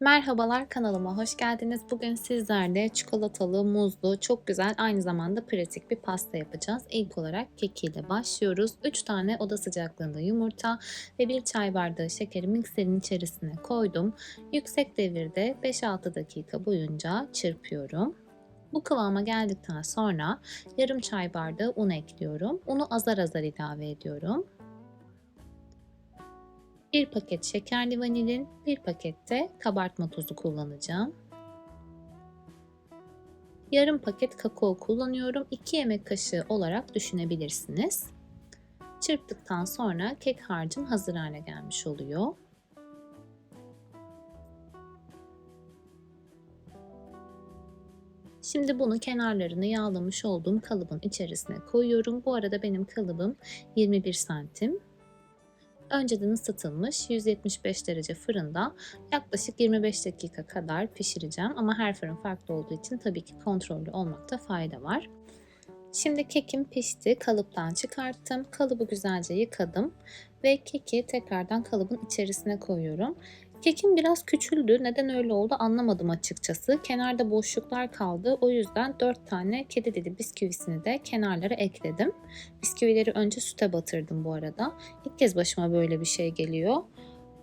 Merhabalar kanalıma hoş geldiniz. Bugün sizlerle çikolatalı, muzlu, çok güzel aynı zamanda pratik bir pasta yapacağız. İlk olarak kekiyle başlıyoruz. 3 tane oda sıcaklığında yumurta ve 1 çay bardağı şekeri mikserin içerisine koydum. Yüksek devirde 5-6 dakika boyunca çırpıyorum. Bu kıvama geldikten sonra yarım çay bardağı un ekliyorum. Unu azar azar ilave ediyorum. 1 paket şekerli vanilin, 1 pakette kabartma tozu kullanacağım. Yarım paket kakao kullanıyorum. 2 yemek kaşığı olarak düşünebilirsiniz. Çırptıktan sonra kek harcım hazır hale gelmiş oluyor. Şimdi bunu kenarlarını yağlamış olduğum kalıbın içerisine koyuyorum. Bu arada benim kalıbım 21 santim. Önceden ısıtılmış 175 derece fırında yaklaşık 25 dakika kadar pişireceğim. Ama her fırın farklı olduğu için tabii ki kontrollü olmakta fayda var. Şimdi kekim pişti. Kalıptan çıkarttım. Kalıbı güzelce yıkadım. Ve keki tekrardan kalıbın içerisine koyuyorum. Kekim biraz küçüldü. Neden öyle oldu anlamadım açıkçası. Kenarda boşluklar kaldı. O yüzden 4 tane kedi dili bisküvisini de kenarlara ekledim. Bisküvileri önce süte batırdım bu arada. İlk kez başıma böyle bir şey geliyor.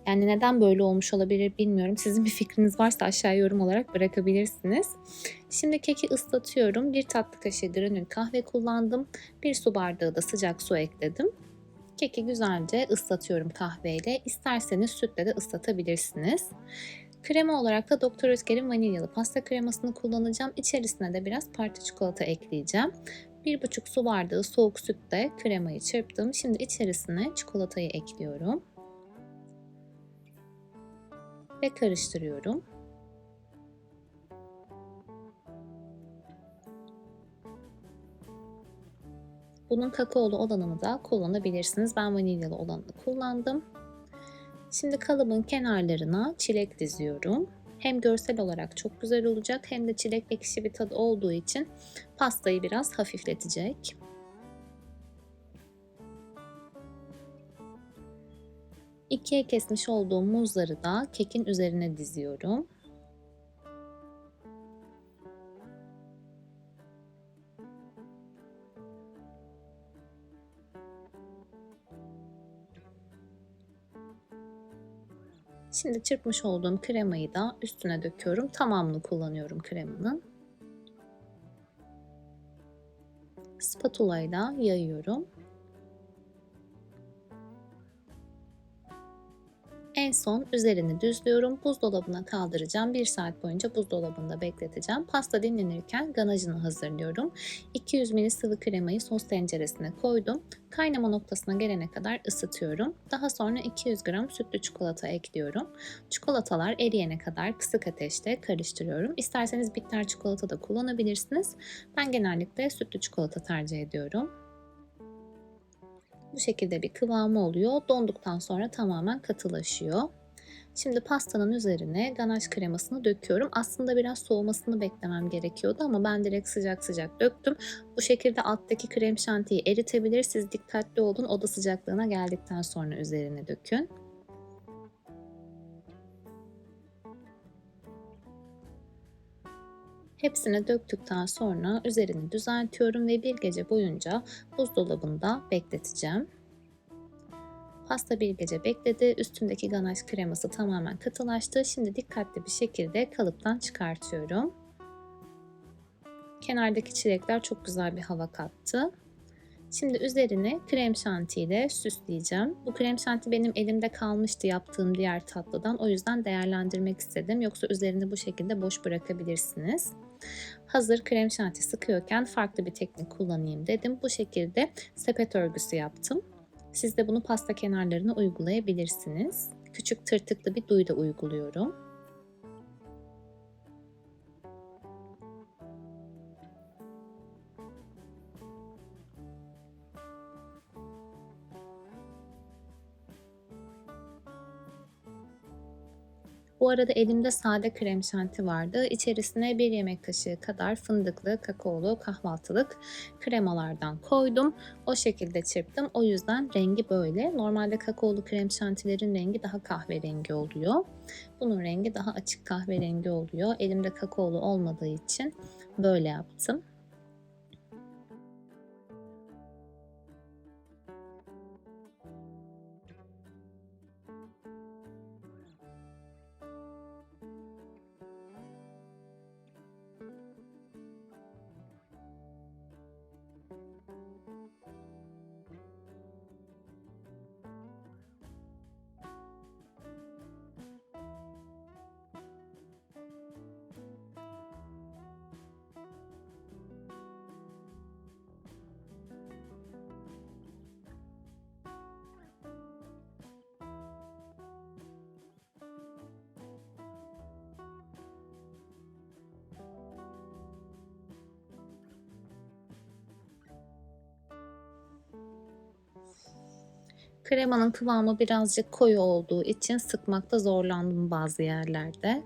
Yani neden böyle olmuş olabilir bilmiyorum. Sizin bir fikriniz varsa aşağı yorum olarak bırakabilirsiniz. Şimdi keki ıslatıyorum. Bir tatlı kaşığı granül kahve kullandım. Bir su bardağı da sıcak su ekledim. Keki güzelce ıslatıyorum kahveyle. İsterseniz sütle de ıslatabilirsiniz. Krema olarak da Doktor Özger'in vanilyalı pasta kremasını kullanacağım. İçerisine de biraz parti çikolata ekleyeceğim. 1,5 su bardağı soğuk sütte kremayı çırptım. Şimdi içerisine çikolatayı ekliyorum. Ve karıştırıyorum. Bunun kakaolu olanını da kullanabilirsiniz. Ben vanilyalı olanını kullandım. Şimdi kalıbın kenarlarına çilek diziyorum. Hem görsel olarak çok güzel olacak hem de çilek ekşi bir tadı olduğu için pastayı biraz hafifletecek. İkiye kesmiş olduğum muzları da kekin üzerine diziyorum. Şimdi çırpmış olduğum kremayı da üstüne döküyorum. Tamamını kullanıyorum kremanın. Spatula ile yayıyorum. En son üzerini düzlüyorum. Buzdolabına kaldıracağım. 1 saat boyunca buzdolabında bekleteceğim. Pasta dinlenirken ganajını hazırlıyorum. 200 ml sıvı kremayı sos tenceresine koydum. Kaynama noktasına gelene kadar ısıtıyorum. Daha sonra 200 gram sütlü çikolata ekliyorum. Çikolatalar eriyene kadar kısık ateşte karıştırıyorum. İsterseniz bitter çikolata da kullanabilirsiniz. Ben genellikle sütlü çikolata tercih ediyorum. Bu şekilde bir kıvamı oluyor. Donduktan sonra tamamen katılaşıyor. Şimdi pastanın üzerine ganaj kremasını döküyorum. Aslında biraz soğumasını beklemem gerekiyordu ama ben direkt sıcak sıcak döktüm. Bu şekilde alttaki krem şantiyi eritebilir. Siz dikkatli olun. Oda sıcaklığına geldikten sonra üzerine dökün. Hepsini döktükten sonra üzerini düzeltiyorum ve bir gece boyunca buzdolabında bekleteceğim. Pasta bir gece bekledi. Üstündeki ganaj kreması tamamen katılaştı. Şimdi dikkatli bir şekilde kalıptan çıkartıyorum. Kenardaki çilekler çok güzel bir hava kattı. Şimdi üzerine krem şanti ile süsleyeceğim. Bu krem şanti benim elimde kalmıştı yaptığım diğer tatlıdan. O yüzden değerlendirmek istedim. Yoksa üzerini bu şekilde boş bırakabilirsiniz. Hazır krem şanti sıkıyorken farklı bir teknik kullanayım dedim. Bu şekilde sepet örgüsü yaptım. Siz de bunu pasta kenarlarına uygulayabilirsiniz. Küçük tırtıklı bir duy da uyguluyorum. Bu arada elimde sade krem şanti vardı. İçerisine bir yemek kaşığı kadar fındıklı, kakaolu, kahvaltılık kremalardan koydum. O şekilde çırptım. O yüzden rengi böyle. Normalde kakaolu krem şantilerin rengi daha kahverengi oluyor. Bunun rengi daha açık kahverengi oluyor. Elimde kakaolu olmadığı için böyle yaptım. Kremanın kıvamı birazcık koyu olduğu için sıkmakta zorlandım bazı yerlerde.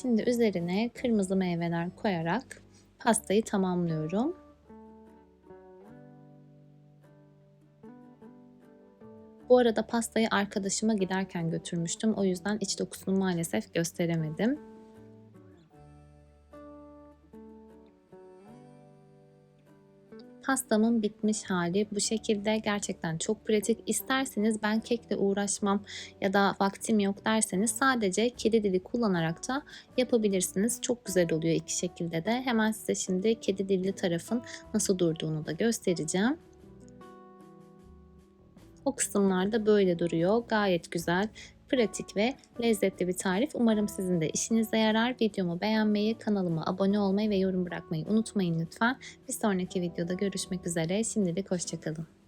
Şimdi üzerine kırmızı meyveler koyarak pastayı tamamlıyorum. Bu arada pastayı arkadaşıma giderken götürmüştüm. O yüzden iç dokusunu maalesef gösteremedim. Pastamın bitmiş hali bu şekilde gerçekten çok pratik. İsterseniz ben kekle uğraşmam ya da vaktim yok derseniz sadece kedi dili kullanarak da yapabilirsiniz. Çok güzel oluyor iki şekilde de. Hemen size şimdi kedi dilli tarafın nasıl durduğunu da göstereceğim. O kısımlarda böyle duruyor. Gayet güzel pratik ve lezzetli bir tarif. Umarım sizin de işinize yarar. Videomu beğenmeyi, kanalıma abone olmayı ve yorum bırakmayı unutmayın lütfen. Bir sonraki videoda görüşmek üzere. Şimdilik hoşçakalın.